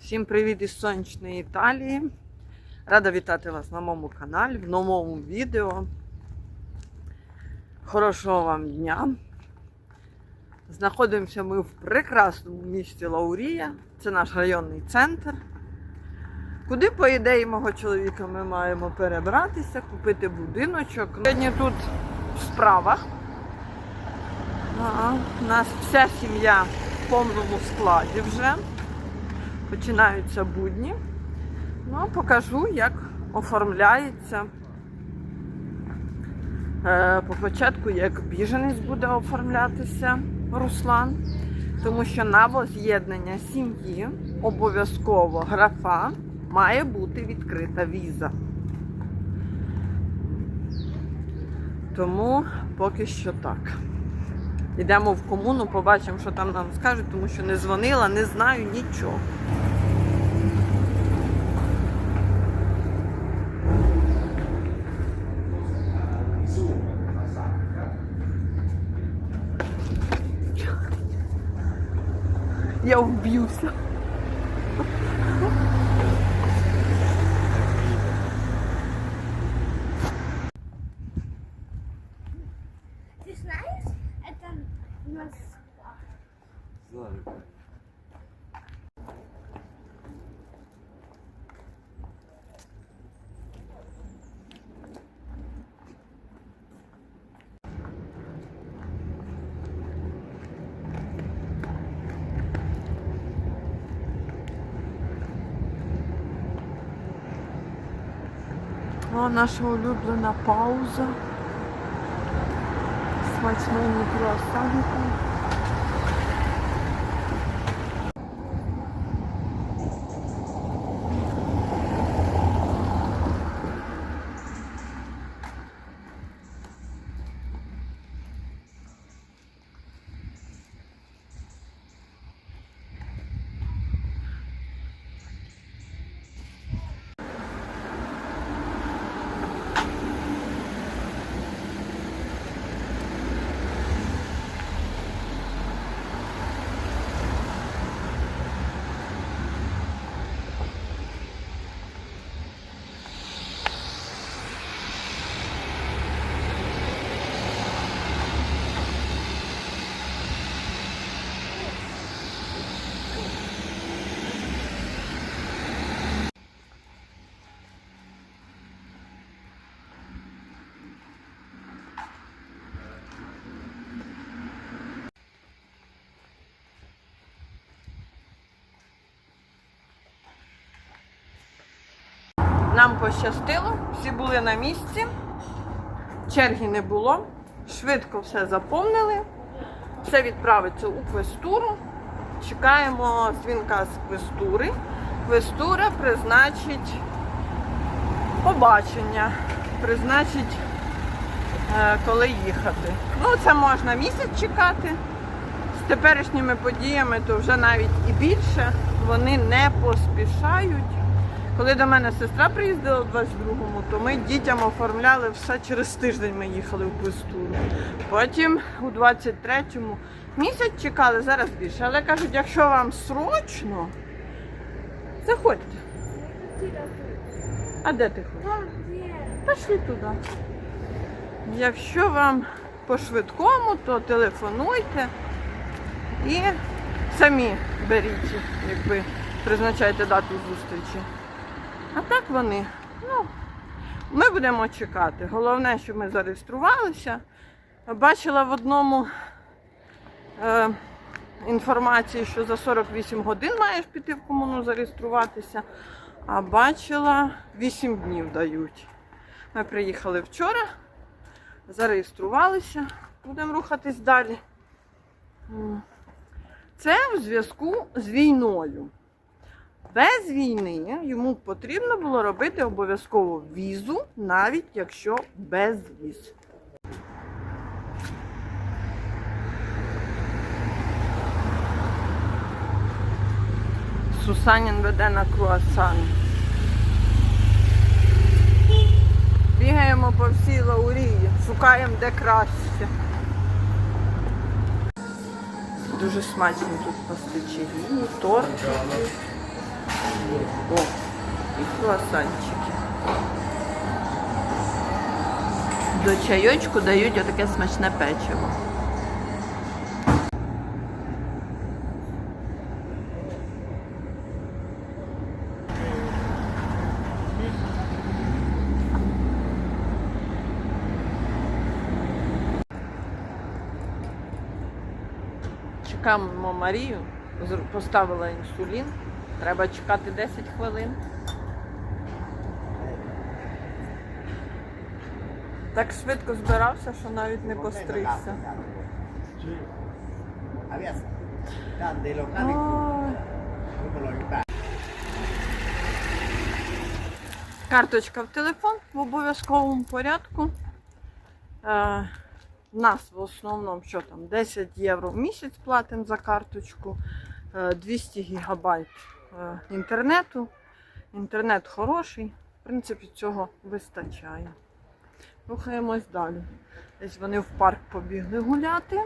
Всім привіт із сонячної Італії. Рада вітати вас на моєму каналі в новому відео. Хорошого вам дня. Знаходимося ми в прекрасному місті Лаурія. Це наш районний центр. Куди, по ідеї, мого чоловіка ми маємо перебратися, купити будиночок. Сьогодні тут в справах. У нас вся сім'я в повному складі вже. Починаються будні. Ну, покажу, як оформляється. Е, по початку, як біженець буде оформлятися Руслан. Тому що на воз'єднання сім'ї обов'язково графа має бути відкрита віза. Тому поки що так. Йдемо в комуну, побачимо, що там нам скажуть, тому що не дзвонила, не знаю нічого. Я вб'юся. Москва. Знаю. Наша улюблена пауза. Смачненні круасанки. Нам пощастило, всі були на місці, черги не було, швидко все заповнили, все відправиться у квестуру. Чекаємо дзвінка з квестури. Квестура призначить побачення, призначить, е, коли їхати. Ну, це можна місяць чекати. З теперішніми подіями, то вже навіть і більше. Вони не поспішають. Коли до мене сестра приїздила в 22-му, то ми дітям оформляли все через тиждень. Ми їхали в Квестуру. Потім у 23-му місяць чекали, зараз більше. Але кажуть, якщо вам срочно, заходьте. А де ти хочеш? Пішли туди. Якщо вам по швидкому, то телефонуйте і самі беріть, якби призначайте дату зустрічі. А так вони. Ну, ми будемо чекати. Головне, щоб ми зареєструвалися. Бачила в одному е, інформації, що за 48 годин маєш піти в комуну зареєструватися, а бачила 8 днів дають. Ми приїхали вчора, зареєструвалися, будемо рухатись далі. Це в зв'язку з війною. Без війни йому потрібно було робити обов'язково візу, навіть якщо без віз. Сусанін веде на круасан. Бігаємо по всій Лаурії, шукаємо де краще. Дуже смачні тут пастичі, О, і круасанчики. До чайочку дають отаке смачне печиво. Чекаємо Марію, поставила інсулін. Треба чекати 10 хвилин. Так швидко збирався, що навіть не постригся. Карточка в телефон в обов'язковому порядку. Е, в нас в основному що там 10 євро в місяць платимо за карточку, е, 200 гігабайт інтернету. Інтернет хороший, в принципі, цього вистачає. Рухаємось далі. Десь вони в парк побігли гуляти.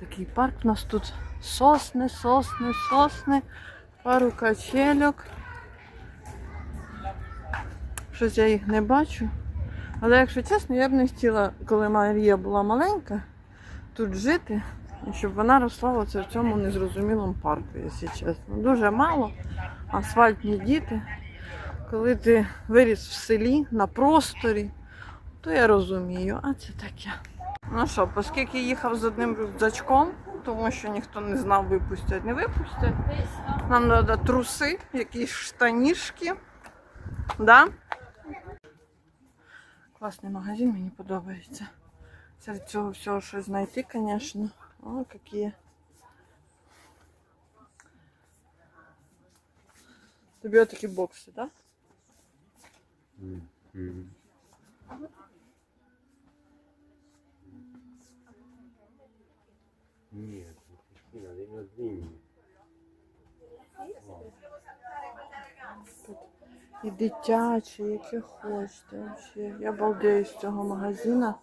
Такий парк у нас тут сосни, сосни, сосни, пару качельок. Щось я їх не бачу. Але якщо чесно, я б не хотіла, коли Марія була маленька, тут жити, щоб вона росла оце в цьому незрозумілому парку, якщо чесно. Дуже мало. Асфальтні діти. Коли ти виріс в селі на просторі, то я розумію, а це таке. Ну що, оскільки їхав з одним рюкзачком, тому що ніхто не знав, випустять, не випустять. Нам треба труси, якісь штанішки. Да? Класний магазин, мені подобається. Серед цього всього щось знайти, звісно. О, які. Тобі такі бокси, так? Да? Нет, Кристина, de los niños. І дитячі, які хочете. Вообще. Я балдею з цього магазину.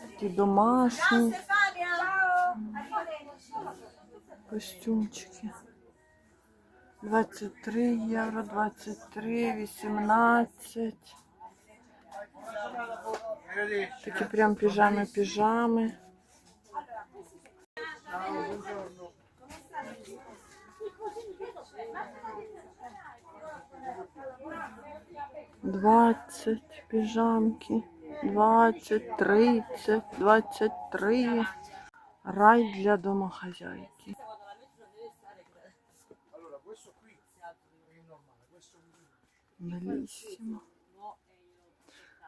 Такі домашні костюмчики. 23 євро, 23, 18. Такі прям піжами-піжами. Двадцять піжамки, двадцять, тридцять, двадцять три. Рай для домохозяйки. Белісімо.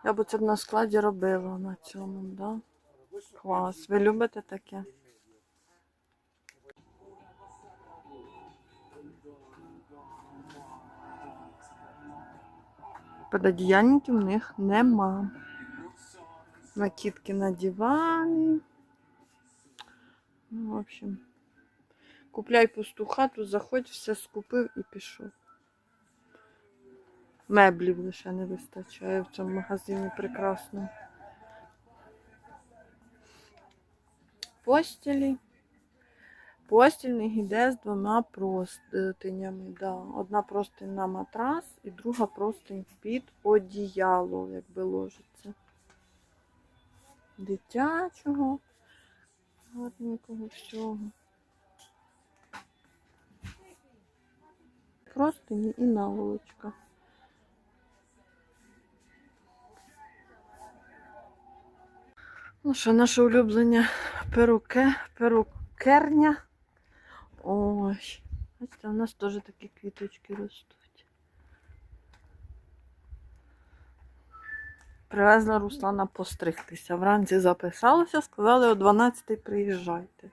Я б це б на складі робила на цьому, да? Клас. Ви любите таке? Пододіяльників в них нема. Накидки на дивани. Ну, в общем, купляй пусту хату, заходь, все скупив і пішов. Меблів лише не вистачає в цьому магазині прекрасно. Постілі. Постільний йде з двома простинями. Да. Одна простинь на матрас і друга простинь під одіяло, якби ложиться. Дитячого, гарненького всього. Простині і наволочка. Ну що, наше улюблення перуке, перукерня. Ой, бачите, у нас теж такі квіточки ростуть. Привезла Руслана постригтися. Вранці записалася, сказали о 12 приїжджайте.